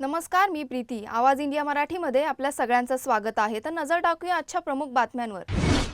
नमस्कार मी प्रीती. आवाज इंडिया मराठीमध्ये आपल्या सगळ्यांचं स्वागत आहे. तर नजर टाकूया आजच्या प्रमुख बातम्यांवर.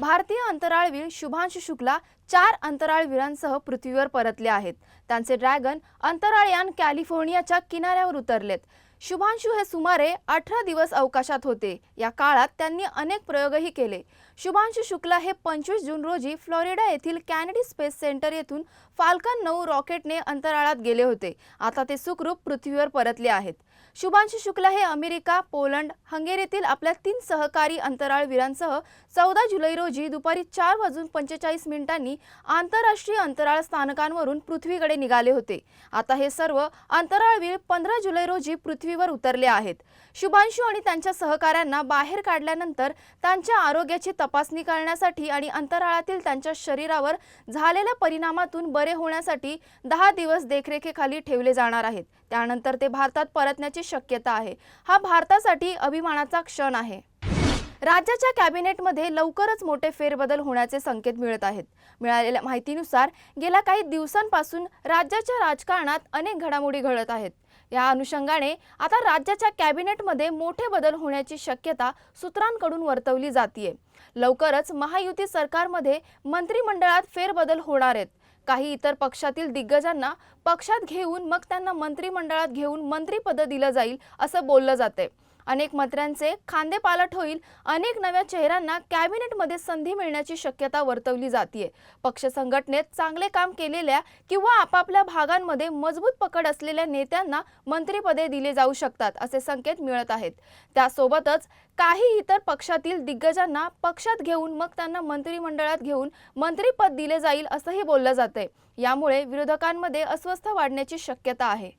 भारतीय अंतराळवीर शुभांशु शुक्ला चार अंतराळवीरांसह पृथ्वीवर परतले आहेत. त्यांचे ड्रॅगन अंतराळयान कॅलिफोर्नियाच्या किनाऱ्यावर उतरलेत. शुभांशु हे सुमारे अठरा दिवस अवकाशात होते. या काळात त्यांनी अनेक प्रयोगही केले. शुभांशु शुक्ला हे पंचवीस जून रोजी फ्लोरिडा येथील कॅनेडी स्पेस सेंटर येथून फाल्कन नऊ रॉकेटने अंतराळात गेले होते. आता ते सुखरूप पृथ्वीवर परतले आहेत. शुभांशु शुक्ला हे अमेरिका पोलंड हंगेरीतील आपल्या तीन सहकारी अंतराळवीरांसह चौदा जुलै रोजी दुपारी चार वाजून पंचेचाळीस मिनिटांनी आंतरराष्ट्रीय अंतराळ स्थानकांवरून पृथ्वीकडे निघाले होते. आता हे सर्व अंतराळवीर पंधरा जुलै रोजी पृथ्वीवर उतरले आहेत. शुभांशु आणि त्यांच्या सहकाऱ्यांना बाहेर काढल्यानंतर त्यांच्या आरोग्याची तपासणी करण्यासाठी आणि अंतराळातील त्यांच्या शरीरावर झालेल्या परिणामातून बरे होण्यासाठी दहा दिवस देखरेखीखाली ठेवले जाणार आहेत. त्यानंतर ते भारतात परतण्याची शक्यता आहे. हा भारतासाठी अभिमानाचा क्षण आहे. राज्याच्या कॅबिनेटमध्ये लवकरच मोठे फेरबदल होण्याचे संकेत मिळत आहेत. मिळालेल्या माहितीनुसार गेल्या काही दिवसांपासून राज्याच्या राजकारणात अनेक घडामोडी घडत आहेत. या अनुषंगाने आता राज्याच्या कॅबिनेटमध्ये मोठे बदल होण्याची शक्यता सूत्रांकडून वर्तवली जातीये. लवकरच महायुती सरकारमध्ये मंत्रिमंडळात फेरबदल होणार आहेत. काही इतर पक्षातील दिग्गजांना पक्षात घेऊन मग त्यांना मंत्रिमंडळात घेऊन मंत्रीपद दिलं जाईल असं बोललं जाते अनेक मंत्र्यांचे खांदेपालट होईल. अनेक नव्या चेहऱ्यांना कॅबिनेटमध्ये संधी मिळण्याची शक्यता वर्तवली जाते पक्ष संघटनेत चांगले काम केलेल्या किंवा आपापल्या भागांमध्ये मजबूत पकड असलेल्या नेत्यांना मंत्रीपदे दिले जाऊ शकतात असे संकेत मिळत आहेत. त्यासोबतच काही इतर पक्षातील दिग्गजांना पक्षात घेऊन मग त्यांना मंत्रिमंडळात घेऊन मंत्रीपद दिले जाईल असंही बोललं जातंय. यामुळे विरोधकांमध्ये अस्वस्थ वाढण्याची शक्यता आहे.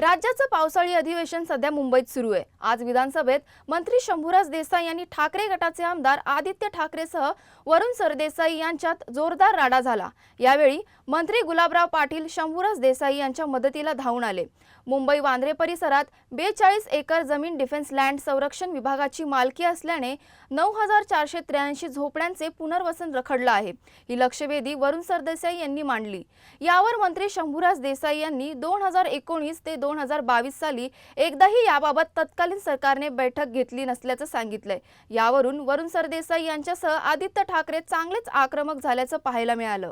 राज्याचं पावसाळी अधिवेशन सध्या मुंबईत सुरू आहे. आज विधानसभेत मंत्री शंभूराज देसाई यांनी ठाकरे गटाचे आमदार आदित्य ठाकरेसह वरुण सरदेसाई यांच्यात जोरदार राडा झाला. यावेळी मंत्री गुलाबराव पाटील शंभूराज देसाई यांच्या मदतीला धावून आले. मुंबई वांद्रे परिसरात बेचाळीस एकर जमीन डिफेन्स लँड संरक्षण विभागाची मालकी असल्याने नऊ हजार चारशे त्र्याऐंशी झोपड्यांचे पुनर्वसन रखडलं आहे. ही लक्षवेधी वरुण सरदेसाई यांनी मांडली. यावर मंत्री शंभूराज देसाई यांनी दोन हजार एकोणीस ते दोन हजार बावीस साली एकदाही याबाबत तत्कालीन सरकारने बैठक घेतली नसल्याचं सांगितलंय. यावरून वरुण सरदेसाई यांच्यासह आदित्य ठाकरे चांगलेच आक्रमक झाल्याचं पाहायला मिळालं.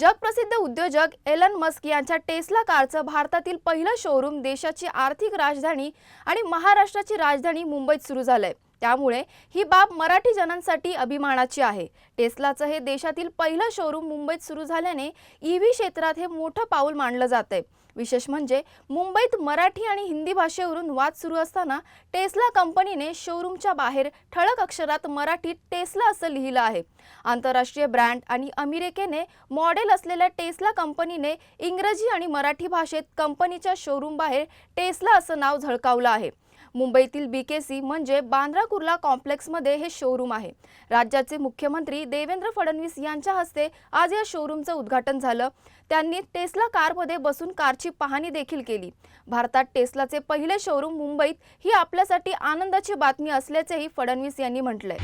जगप्रसिद्ध उद्योजक एलन मस्क यांच्या टेस्ला कारचं भारतातील पहिलं शोरूम देशाची आर्थिक राजधानी आणि महाराष्ट्राची राजधानी मुंबईत सुरू झालंय. त्यामुळे ही बाब मराठी जनांसाठी अभिमानाची आहे. टेस्लाचं हे देशातील पहिलं शोरूम मुंबईत सुरू झाल्याने ईव्ही क्षेत्रात हे मोठं पाऊल मानलं जात विशेष म्हणजे मुंबईत मराठी आणि हिंदी भाषेवरून वाद सुरू असताना टेस्ला कंपनीने शोरूमच्या बाहेर ठळक अक्षरात मराठीत टेस्ला असं लिहिलं आहे. आंतरराष्ट्रीय ब्रँड आणि अमेरिकेने मॉडेल असलेल्या टेस्ला कंपनीने इंग्रजी आणि मराठी भाषेत कंपनीच्या शोरूम बाहेर टेस्ला असं नाव झळकावलं आहे. मुंबईतील बीकेसी म्हणजे बांद्रा कुर्ला कॉम्प्लेक्समध्ये हे शोरूम आहे. राज्याचे मुख्यमंत्री देवेंद्र फडणवीस यांच्या हस्ते आज या शोरूमचं उद्घाटन झालं. त्यांनी टेस्ला कारमध्ये बसून कारची पाहणी देखील केली. भारतात टेस्लाचे पहिले शोरूम मुंबईत ही आपल्यासाठी आनंदाची बातमी असल्याचेही फडणवीस यांनी म्हटलंय.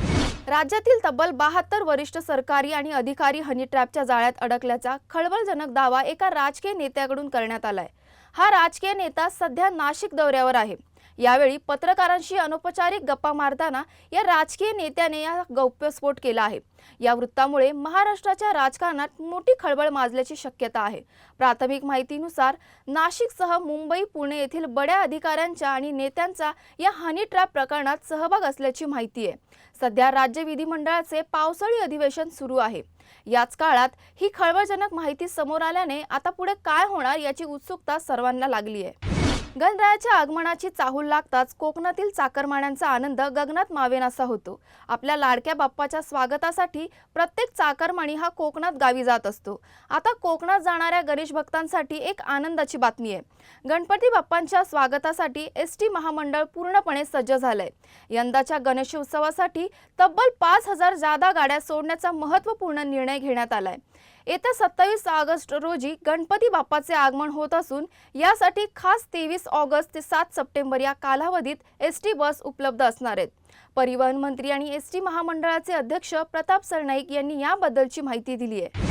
राज्यातील तब्बल बहात्तर वरिष्ठ सरकारी आणि अधिकारी हनी ट्रॅपच्या जाळ्यात अडकल्याचा खळबळजनक दावा एका राजकीय नेत्याकडून करण्यात आलाय. हा राजकीय नेता सध्या नाशिक दौऱ्यावर आहे. यावेळी पत्रकारांशी अनौपचारिक गप्पा मारताना या राजकीय नेत्याने या गौप्यस्फोट केला आहे. या वृत्तामुळे महाराष्ट्राच्या राजकारणात मोठी खळबळ माजल्याची शक्यता आहे. प्राथमिक माहितीनुसार नाशिकसह मुंबई पुणे येथील बड्या अधिकाऱ्यांच्या आणि नेत्यांचा या हनी ट्रॅप प्रकरणात सहभाग असल्याची माहिती आहे. सध्या राज्य विधिमंडळाचे पावसाळी अधिवेशन सुरू आहे. याच काळात ही खळबळजनक माहिती समोर आल्याने आता पुढे काय होणार याची उत्सुकता सर्वांना लागली आहे. गणरायाच्या आगमनाची चाहूल लागताच कोकणातील चाकरमान्यांचा आनंद गगनात मावेनासा होतो. आपल्या लाडक्या बाप्पाच्या स्वागतासाठी प्रत्येक चाकरमाणी हा कोकणात गावी जात असतो. आता कोकणात जाणाऱ्या गणेश भक्तांसाठी एक आनंदाची बातमी आहे. गणपती बाप्पांच्या स्वागतासाठी एस टी महामंडळ पूर्णपणे सज्ज झालंय. यंदाच्या गणेशोत्सवासाठी तब्बल पाच हजार जादा गाड्या सोडण्याचा महत्त्वपूर्ण निर्णय घेण्यात आलाय. येत्या सत्तावीस ऑगस्ट रोजी गणपती बाप्पाचे आगमन होत असून यासाठी खास तेवीस ऑगस्ट ते सात सप्टेंबर या कालावधीत एस टी बस उपलब्ध असणार आहेत. परिवहन मंत्री आणि एस टी महामंडळाचे अध्यक्ष प्रताप सरनाईक यांनी याबद्दलची माहिती दिली आहे.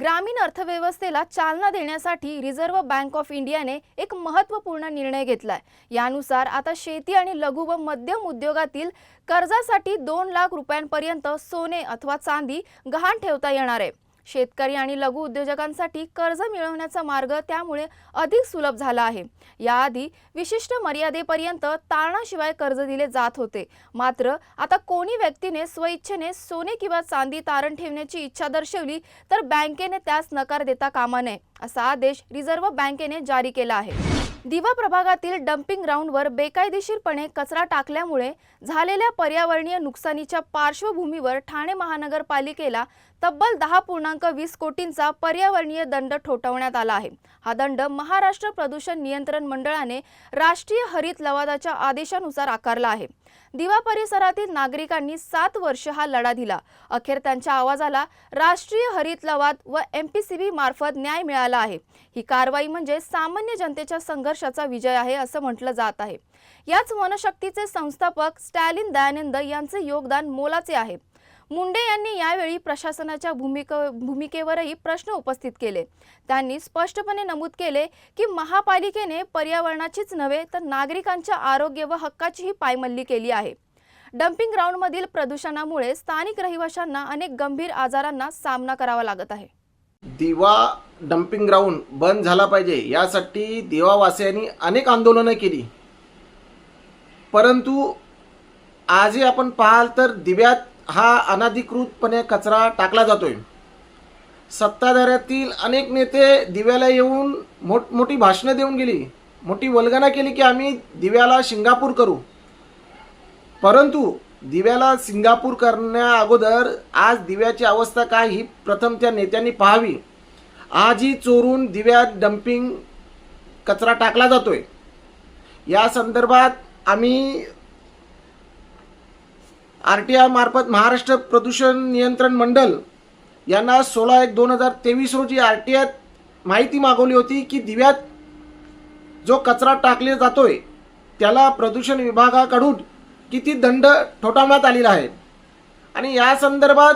ग्रामीण अर्थव्यवस्थेला चालना देण्यासाठी रिझर्व्ह बँक ऑफ इंडियाने एक महत्त्वपूर्ण निर्णय घेतलाय. यानुसार आता शेती आणि लघु व मध्यम उद्योगातील कर्जासाठी दोन लाख रुपयांपर्यंत सोने अथवा चांदी गहाण ठेवता येणार आहे. शेतकरी आणि लघु उद्योजकांसाठी कर्ज मिळवण्याचा मार्ग त्यामुळे अधिक सुलभ झाला आहे. याआधी विशिष्ट मर्यादेपर्यंत तारणाशिवाय कर्ज दिले जात होते. मात्र आता कोणी व्यक्तीने स्वइच्छेने सोने किंवा चांदी तारण ठेवण्याची इच्छा दर्शवली तर बँकेने त्यास नकार देता कामा नये असा आदेश रिझर्व्ह बँकेने जारी केला आहे. दिवा प्रभागातील डम्पिंग ग्राउंडवर बेकायदेशीरपणे कचरा टाकल्यामुळे झालेल्या पर्यावरणीय नुकसानीच्या पार्श्वभूमीवर ठाणे महानगरपालिकेला तब्बल दहा पूर्णांक वीस कोटींचा पर्यावरणीय दंड ठोठावण्यात आला आहे. हा दंड महाराष्ट्र प्रदूषण नियंत्रण मंडळाने राष्ट्रीय हरित लवादाच्या आदेशानुसार आकारला आहे. दिवा परिसरातील नागरिकांनी सात वर्ष हा लढा दिला. अखेर त्यांच्या आवाजाला राष्ट्रीय हरित लवाद व एमपीसीबी मार्फत न्याय मिळाला आहे. ही कारवाई म्हणजे सामान्य जनतेच्या संघर्षाचा विजय आहे असं म्हटलं जात आहे. याच वनशक्तीचे संस्थापक स्टॅलिन दयानंद यांचे योगदान मोलाचे आहे. मुंडे यांनी यावेळी प्रशासनाच्या भूमिक भूमिकेवरही प्रश्न उपस्थित केले. त्यांनी स्पष्टपणे नमूद केले की महापालिकेने पर्यावरणाचीच नव्हे तर नागरिकांच्या आरोग्य व हक्काचीही पायमल्ली केली आहे. डम्पिंग ग्राउंडमधील प्रदूषणामुळे स्थानिक रहिवाशांना अनेक गंभीर आजारांना सामना करावा लागत आहे. दिवा डम्पिंग ग्राउंड बंद झाला पाहिजे यासाठी दिवावासियांनी अनेक आंदोलनं केली. परंतु आजही आपण पाहाल तर दिव्यात हा अनाधिकृतपणे कचरा टाकला जातोय. सत्ताधाऱ्यातील अनेक नेते दिव्याला येऊन मोठमोठी भाषणं देऊन गेली. मोठी वल्गना केली की आम्ही दिव्याला सिंगापूर करू. परंतु दिव्याला सिंगापूर करण्या अगोदर आज दिव्याची अवस्था काय ही प्रथम त्या नेत्यांनी पाहावी. आजही चोरून दिव्यात डम्पिंग कचरा टाकला जातोय. या संदर्भात आम्ही आर टी आय मार्फत महाराष्ट्र प्रदूषण नियंत्रण मंडळ यांना सोळा एक दोन हजार तेवीस रोजी आर टी आयत माहिती मागवली होती की दिव्यात जो कचरा टाकले जातोय त्याला प्रदूषण विभागाकडून किती दंड ठोठावण्यात आलेला आहे. आणि या संदर्भात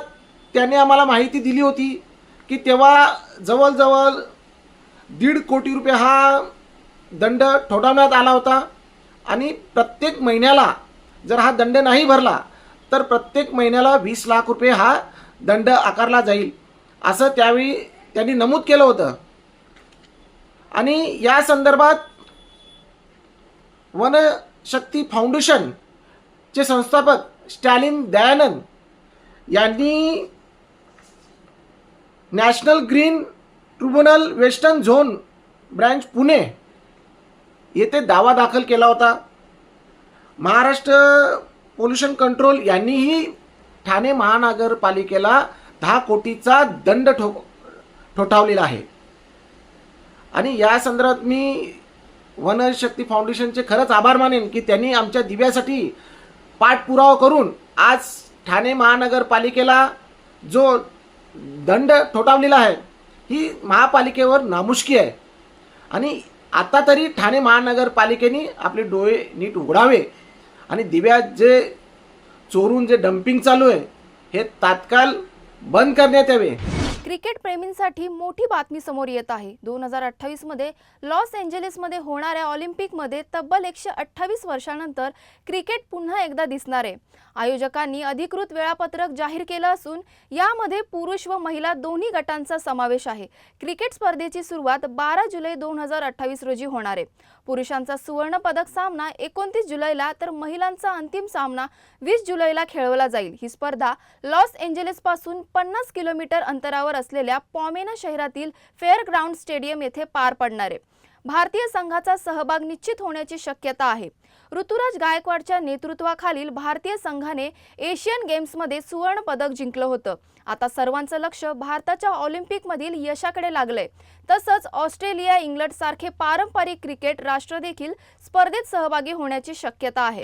त्याने आम्हाला माहिती दिली होती की तेव्हा जवळजवळ दीड कोटी रुपये हा दंड ठोठावण्यात आला होता. आणि प्रत्येक महिन्याला जर हा दंड नाही भरला तर प्रत्येक महिन्याला वीस लाख रुपये हा दंड आकारला जाईल. असं त्यावेळी त्यांनी नमूद केलं होतं. आणि या संदर्भात वनशक्ती फाउंडेशनचे संस्थापक स्टॅलिन दयानंद यांनी national green tribunal western zone branch Pune येथे दावा दाखल केला होता. महाराष्ट्र पोल्युशन कंट्रोल यांनीही ठाणे महानगरपालिकेला दहा कोटीचा दंड ठो ठोठावलेला आहे. आणि या संदर्भात मी वनशक्ती फाउंडेशनचे खरंच आभार मानेन की त्यांनी आमच्या दिव्यासाठी पाठपुरावा करून आज ठाणे महानगरपालिकेला जो दंड ठोठावलेला आहे ही महापालिकेवर नामुष्की आहे. आणि आता तरी ठाणे महानगरपालिकेने आपले डोळे नीट उघडावे. आणि दिव्यात जे चोरून जे डम्पिंग चालू आहे हे तात्काळ बंद करण्यात यावे. क्रिकेट प्रेमींसाठी मोठी बातमी समोर येत आहे. दोन हजार अठ्ठावीसमध्ये लॉस एंजेलिसमध्ये होणाऱ्या ऑलिम्पिकमध्ये तब्बल एकशे अठ्ठावीस वर्षानंतर क्रिकेट पुन्हा एकदा दिसणार आहे. आयोजकांनी अधिकृत वेळापत्रक जाहीर केलं असून यामध्ये पुरुष व महिला दोन्ही गटांचा समावेश आहे. क्रिकेट स्पर्धेची सुरुवात बारा जुलै दोन हजार अठ्ठावीस रोजी होणार आहे. पुरुषांचा सुवर्ण पदक सामना एकोणतीस जुलैला तर महिलांचा अंतिम सामना वीस जुलैला खेळवला जाईल. ही स्पर्धा लॉस एंजेलिसपासून पन्नास किलोमीटर अंतरावर असलेल्या पॉमेना शहरातील फेअर ग्राउंड स्टेडियम येथे पार पडणार आहे. भारतीय संघाचा सहभाग निश्चित होण्याची शक्यता आहे. ऋतुराज गायकवाडच्या नेतृत्वाखालील भारतीय संघाने एशियन गेम्समध्ये सुवर्ण पदक जिंकलं होतं. आता सर्वांचं लक्ष भारताच्या ऑलिम्पिकमधील यशाकडे लागलंय. तसंच ऑस्ट्रेलिया इंग्लंड सारखे पारंपरिक क्रिकेट राष्ट्र देखील स्पर्धेत सहभागी होण्याची शक्यता आहे.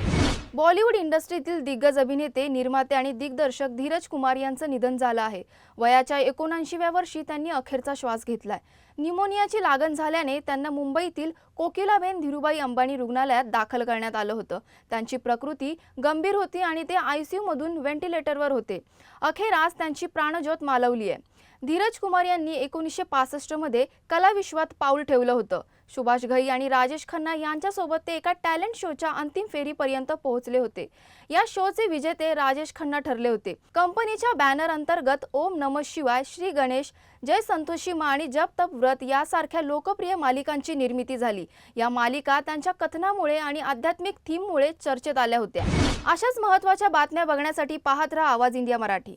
बॉलिवूड इंडस्ट्रीतील दिग्गज अभिनेते निर्माते आणि दिग्दर्शक धीरज कुमार यांचं निधन झालं आहे. वयाच्या एकोणऐंशीव्या वर्षी त्यांनी अखेरचा श्वास घेतलाय. निमोनियाची लागण झाल्याने त्यांना मुंबईतील कोकिलाबेन धीरुबाई अंबानी रुग्णालयात दाखल करण्यात आलं होतं. त्यांची प्रकृती गंभीर होती आणि ते आयसीयूमधून व्हेंटिलेटरवर होते. अखेर आज त्यांची प्राणज्योत मालवली आहे. धीरज कुमार यांनी एकोणीसशे पासष्टमध्ये कलाविश्वात पाऊल ठेवलं होतं. सुभाष घई आणि राजेश खन्ना यांच्यासोबत ते एका टॅलेंट शोच्या अंतिम फेरीपर्यंत पोहोचले होते. या शोचे विजेते राजेश खन्ना ठरले होते. कंपनीच्या बॅनर अंतर्गत ओम नम शिवाय श्री गणेश जय संतोषी मा आणि जप तप व्रत यासारख्या लोकप्रिय मालिकांची निर्मिती झाली. या मालिका त्यांच्या कथनामुळे आणि आध्यात्मिक थीममुळे चर्चेत आल्या होत्या. अशाच महत्त्वाच्या बातम्या बघण्यासाठी पाहत राहा आवाज इंडिया मराठी.